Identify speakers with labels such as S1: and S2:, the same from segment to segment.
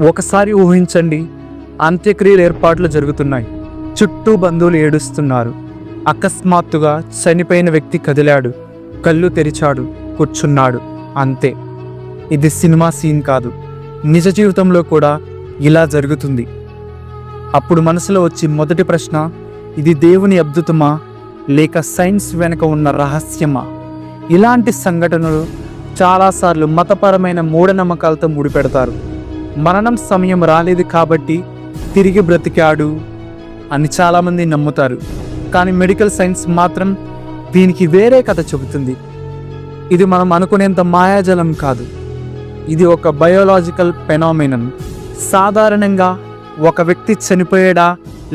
S1: ఒకసారి ఊహించండి అంత్యక్రియలు ఏర్పాట్లు జరుగుతున్నాయి. చుట్టూ బంధువులు ఏడుస్తున్నారు. అకస్మాత్తుగా చనిపోయిన వ్యక్తి కదిలాడు. కళ్ళు తెరిచాడు కూర్చున్నాడు. అంతే. ఇది సినిమా సీన్ కాదు. నిజ జీవితంలో కూడా ఇలా జరుగుతుంది. అప్పుడు మనసులో వచ్చి మొదటి ప్రశ్న ఇది దేవుని అద్భుతమా? లేక సైన్స్ వెనుక ఉన్న రహస్యమా? ఇలాంటి సంఘటనలు చాలాసార్లు మతపరమైన మూఢనమ్మకాలతో ముడిపెడతారు. మరణం సమయం రాలేదు కాబట్టి తిరిగి బ్రతికాడు అని చాలామంది నమ్ముతారు. కానీ మెడికల్ సైన్స్ మాత్రం దీనికి వేరే కథ చెబుతుంది. ఇది మనం అనుకునేంత మాయాజలం కాదు. ఇది ఒక బయోలాజికల్ పెనామినన్ సాధారణంగా ఒక వ్యక్తి చనిపోయాడా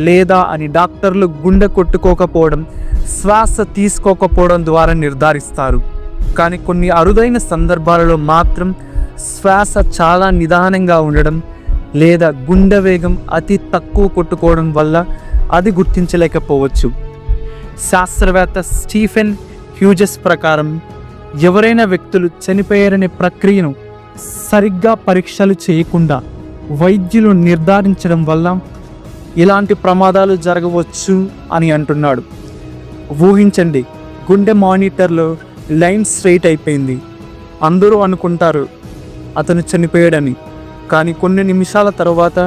S1: లేదా అని డాక్టర్లు గుండె కొట్టుకోకపోవడం శ్వాస తీసుకోకపోవడం ద్వారా నిర్ధారిస్తారు. కానీ కొన్ని అరుదైన సందర్భాలలో మాత్రం శ్వాస చాలా నిదానంగా ఉండడం లేదా గుండె వేగం అతి తక్కువ కొట్టుకోవడం వల్ల అది గుర్తించలేకపోవచ్చు. శాస్త్రవేత్త స్టీఫెన్ హ్యూజెస్ ప్రకారం ఎవరైనా వ్యక్తులు చనిపోయారనే ప్రక్రియను సరిగ్గా పరీక్షలు చేయకుండా వైద్యులు నిర్ధారించడం వల్ల ఇలాంటి ప్రమాదాలు జరగవచ్చు అని అంటున్నాడు. ఊహించండి గుండె మానిటర్లో లైన్ స్ట్రైట్ అయిపోయింది. అందరూ అనుకుంటారు అతను చనిపోయాడని. కానీ కొన్ని నిమిషాల తర్వాత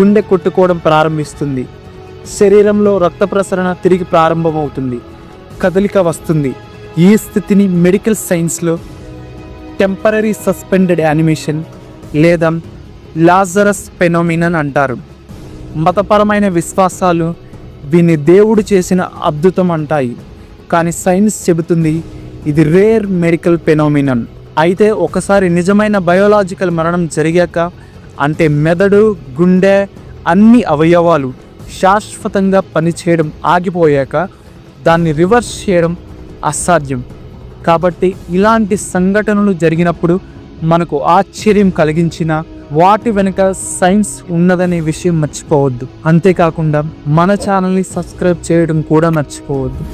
S1: గుండె కొట్టుకోవడం ప్రారంభిస్తుంది. శరీరంలో రక్త ప్రసరణ తిరిగి ప్రారంభమవుతుంది. కదలిక వస్తుంది. ఈ స్థితిని మెడికల్ సైన్స్లో టెంపరీ సస్పెండెడ్ యానిమేషన్ లేదా లాజరస్ పెనోమినన్ అంటారు. మతపరమైన విశ్వాసాలు దీన్ని దేవుడు చేసిన అద్భుతం అంటాయి. కానీ సైన్స్ చెబుతుంది ఇది రేర్ మెడికల్ పెనోమినన్ అయితే ఒకసారి నిజమైన బయోలాజికల్ మరణం జరిగాక అంటే మెదడు గుండె అన్ని అవయవాలు శాశ్వతంగా పనిచేయడం ఆగిపోయాక దాన్ని రివర్స్ చేయడం అసాధ్యం. కాబట్టి ఇలాంటి సంఘటనలు జరిగినప్పుడు మనకు ఆశ్చర్యం కలిగించిన వాటి వెనుక సైన్స్ ఉన్నదనే విషయం మర్చిపోవద్దు. అంతేకాకుండా మన ఛానల్ని సబ్స్క్రైబ్ చేయడం కూడా మర్చిపోవద్దు.